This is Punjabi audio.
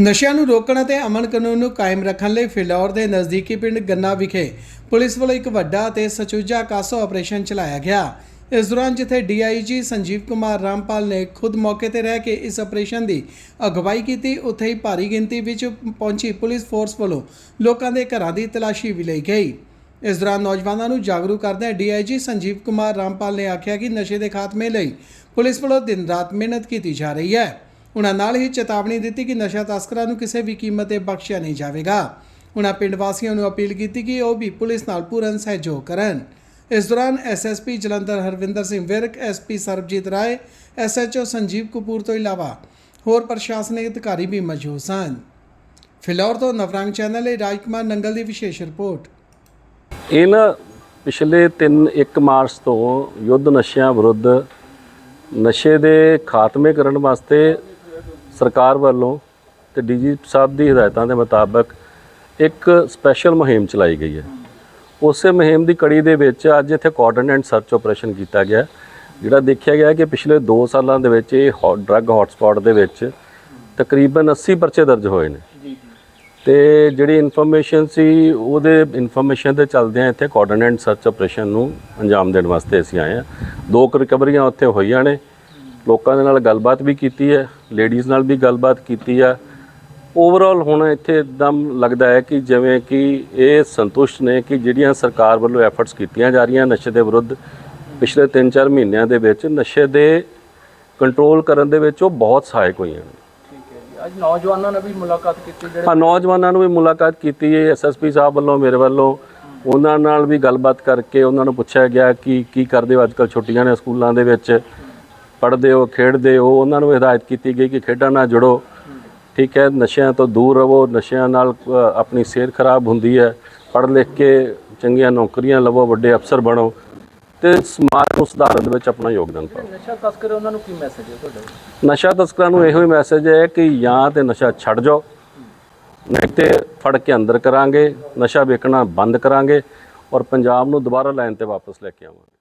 ਨਸ਼ਿਆਂ ਨੂੰ ਰੋਕਣ ਅਤੇ ਅਮਨ ਕਾਨੂੰਨ ਨੂੰ ਕਾਇਮ ਰੱਖਣ ਲਈ ਫਿਲੌਰ ਦੇ ਨਜ਼ਦੀਕੀ ਪਿੰਡ ਗੰਨਾ ਵਿਖੇ ਪੁਲਿਸ ਵੱਲੋਂ ਇੱਕ ਵੱਡਾ ਅਤੇ ਸਚੁੱਜਾ ਕਾਸੋ ਆਪਰੇਸ਼ਨ ਚਲਾਇਆ ਗਿਆ। ਇਸ ਦੌਰਾਨ ਜਿੱਥੇ ਡੀਆਈਜੀ ਸੰਜੀਵ ਕੁਮਾਰ ਰਾਮਪਾਲ ਨੇ ਖੁਦ ਮੌਕੇ ਤੇ ਰਹਿ ਕੇ ਇਸ ਆਪਰੇਸ਼ਨ ਦੀ ਅਗਵਾਈ ਕੀਤੀ, ਉੱਥੇ ਹੀ ਭਾਰੀ ਗਿਣਤੀ ਵਿੱਚ ਪਹੁੰਚੀ ਪੁਲਿਸ ਫੋਰਸ ਵੱਲੋਂ ਲੋਕਾਂ ਦੇ ਘਰਾਂ ਦੀ ਤਲਾਸ਼ੀ ਵੀ ਲਈ ਗਈ। ਇਸ ਦੌਰਾਨ ਨੌਜਵਾਨਾਂ ਨੂੰ ਜਾਗਰੂਕ ਕਰਦਿਆਂ ਡੀਆਈਜੀ ਸੰਜੀਵ ਕੁਮਾਰ ਰਾਮਪਾਲ ਨੇ ਆਖਿਆ ਕਿ ਨਸ਼ੇ ਦੇ ਖਾਤਮੇ ਲਈ ਪੁਲਿਸ ਵੱਲੋਂ ਦਿਨ ਰਾਤ ਮਿਹਨਤ ਕੀਤੀ ਜਾ ਰਹੀ ਹੈ। ਉਹਨਾਂ ਨਾਲ ਹੀ ਚੇਤਾਵਨੀ ਦਿੱਤੀ ਕਿ ਨਸ਼ਾ ਤਸਕਰਾਂ ਨੂੰ ਕਿਸੇ ਵੀ ਕੀਮਤ ਤੇ ਬਖਸ਼ਿਆ ਨਹੀਂ ਜਾਵੇਗਾ। ਉਹਨਾਂ ਪਿੰਡ ਵਾਸੀਆਂ ਨੂੰ ਅਪੀਲ ਕੀਤੀ ਕਿ ਉਹ ਵੀ ਪੁਲਿਸ ਨਾਲ ਪੂਰਨ ਸਹਿਯੋਗ ਕਰਨ। ਇਸ ਦੌਰਾਨ SSP Jalandhar Harvinder Singh Virk SP Sarabjit Rai SHO Sanjeev Kapoor ਤੋਂ ਇਲਾਵਾ ਹੋਰ ਪ੍ਰਸ਼ਾਸਨਿਕ ਅਧਿਕਾਰੀ ਵੀ ਮੌਜੂਦ ਸਨ। ਫਿਲੌਰ ਤੋਂ ਨਵਰੰਗ ਚੈਨਲ ਲਈ ਰਾਜਕੁਮਾਰ ਨੰਗਲ ਦੀ ਵਿਸ਼ੇਸ਼ ਰਿਪੋਰਟ। ਇਹਨਾਂ ਪਿਛਲੇ 3 1 ਮਾਰਚ ਤੋਂ ਯੁੱਧ ਨਸ਼ਿਆਂ ਵਿਰੁੱਧ ਨਸ਼ੇ ਦੇ ਖਾਤਮੇ ਕਰਨ ਵਾਸਤੇ ਸਰਕਾਰ ਵੱਲੋਂ ਤੇ ਡੀਜੀ ਸਾਹਿਬ ਦੀ ਹਦਾਇਤਾਂ ਦੇ ਮੁਤਾਬਕ ਇੱਕ ਸਪੈਸ਼ਲ ਮੁਹਿੰਮ ਚਲਾਈ ਗਈ ਹੈ। ਉਸੇ ਮੁਹਿੰਮ ਦੀ ਕੜੀ ਦੇ ਵਿੱਚ ਅੱਜ ਇੱਥੇ ਕੋਆਰਡੀਨੇਟ ਸਰਚ ਆਪਰੇਸ਼ਨ ਕੀਤਾ ਗਿਆ ਜਿਹੜਾ ਦੇਖਿਆ ਗਿਆ ਕਿ ਪਿਛਲੇ 2 ਸਾਲਾਂ ਦੇ ਵਿੱਚ ਇਹ ਡਰੱਗ ਹੌਟਸਪੌਟ ਦੇ ਵਿੱਚ ਤਕਰੀਬਨ 80 ਪਰਚੇ ਦਰਜ ਹੋਏ ਨੇ। ਤੇ ਜਿਹੜੀ ਇਨਫੋਰਮੇਸ਼ਨ ਸੀ ਉਹਦੇ ਇਨਫੋਰਮੇਸ਼ਨ ਤੇ ਚੱਲਦੇ ਆ ਇੱਥੇ ਕੋਆਰਡੀਨੇਟ ਸਰਚ ਆਪਰੇਸ਼ਨ ਨੂੰ ਅੰਜਾਮ ਦੇਣ ਵਾਸਤੇ ਅਸੀਂ ਆਏ ਆ ਦੋ ਰਿਕਵਰੀਆਂ ਉੱਥੇ ਹੋਈਆਂ ਨੇ। ਲੋਕਾਂ ਦੇ ਨਾਲ ਗੱਲਬਾਤ ਵੀ ਕੀਤੀ ਹੈ ਲੇਡੀਜ਼ ਨਾਲ ਵੀ ਗੱਲਬਾਤ ਕੀਤੀ ਆ। ਓਵਰਆਲ ਹੁਣ ਇੱਥੇ ਇੱਕਦਮ ਲੱਗਦਾ ਹੈ ਕਿ ਜਿਵੇਂ ਕਿ ਇਹ ਸੰਤੁਸ਼ਟ ਨੇ ਕਿ ਜਿਹੜੀਆਂ ਸਰਕਾਰ ਵੱਲੋਂ ਐਫਰਟਸ ਕੀਤੀਆਂ ਜਾ ਰਹੀਆਂ ਨਸ਼ੇ ਦੇ ਵਿਰੁੱਧ ਪਿਛਲੇ 3-4 ਮਹੀਨਿਆਂ ਦੇ ਵਿੱਚ ਨਸ਼ੇ ਦੇ ਕੰਟਰੋਲ ਕਰਨ ਦੇ ਵਿੱਚ ਉਹ ਬਹੁਤ ਸਹਾਇਕ ਹੋਈਆਂ ਨੇ। ਠੀਕ ਹੈ ਜੀ। ਅੱਜ ਨੌਜਵਾਨਾਂ ਨਾਲ ਵੀ ਮੁਲਾਕਾਤ ਕੀਤੀ ਜਿਹੜੇ ਹਾਂ ਨੌਜਵਾਨਾਂ ਨੂੰ ਵੀ ਮੁਲਾਕਾਤ ਕੀਤੀ ਹੈ। ਐਸਐਸਪੀ ਸਾਹਿਬ ਵੱਲੋਂ ਮੇਰੇ ਵੱਲੋਂ ਉਹਨਾਂ ਨਾਲ ਵੀ ਗੱਲਬਾਤ ਕਰਕੇ ਉਹਨਾਂ ਨੂੰ ਪੁੱਛਿਆ ਗਿਆ ਕਿ ਕੀ ਕਰਦੇ ਹੋ ਅੱਜਕੱਲ ਛੁੱਟੀਆਂ ਨੇ ਸਕੂਲਾਂ ਦੇ ਵਿੱਚ। ਪੜ੍ਹਦੇ ਹੋ ਖੇਡਦੇ ਹੋ ਉਹਨਾਂ ਨੂੰ ਹਦਾਇਤ ਕੀਤੀ ਗਈ ਕਿ ਖੇਡਾਂ ਨਾਲ ਜੁੜੋ। ਠੀਕ ਹੈ ਨਸ਼ਿਆਂ ਤੋਂ ਦੂਰ ਰਹੋ ਨਸ਼ਿਆਂ ਨਾਲ ਆਪਣੀ ਸਿਹਤ ਖਰਾਬ ਹੁੰਦੀ ਹੈ। ਪੜ੍ਹ ਲਿਖ ਕੇ ਚੰਗੀਆਂ ਨੌਕਰੀਆਂ ਲਵੋ ਵੱਡੇ ਅਫਸਰ ਬਣੋ ਤੇ ਸਮਾਜ ਨੂੰ ਸੁਧਾਰਨ ਦੇ ਵਿੱਚ ਆਪਣਾ ਯੋਗਦਾਨ ਪਾਓ। ਨਸ਼ਾ ਤਸਕਰ ਉਹਨਾਂ ਨੂੰ ਕੀ ਮੈਸੇਜ ਹੈ ਤੁਹਾਡਾ? ਨਸ਼ਾ ਤਸਕਰਾਂ ਨੂੰ ਇਹੋ ਹੀ ਮੈਸੇਜ ਹੈ ਕਿ ਜਾਂ ਤੇ ਨਸ਼ਾ ਛੱਡ ਜਾਓ ਨਹੀਂ ਤੇ ਫੜ ਕੇ ਅੰਦਰ ਕਰਾਂਗੇ ਨਸ਼ਾ ਵੇਚਣਾ ਬੰਦ ਕਰਾਂਗੇ ਔਰ ਪੰਜਾਬ ਨੂੰ ਦੁਬਾਰਾ ਲਾਈਨ ਤੇ ਵਾਪਸ ਲੈ ਕੇ ਆਵਾਂਗੇ।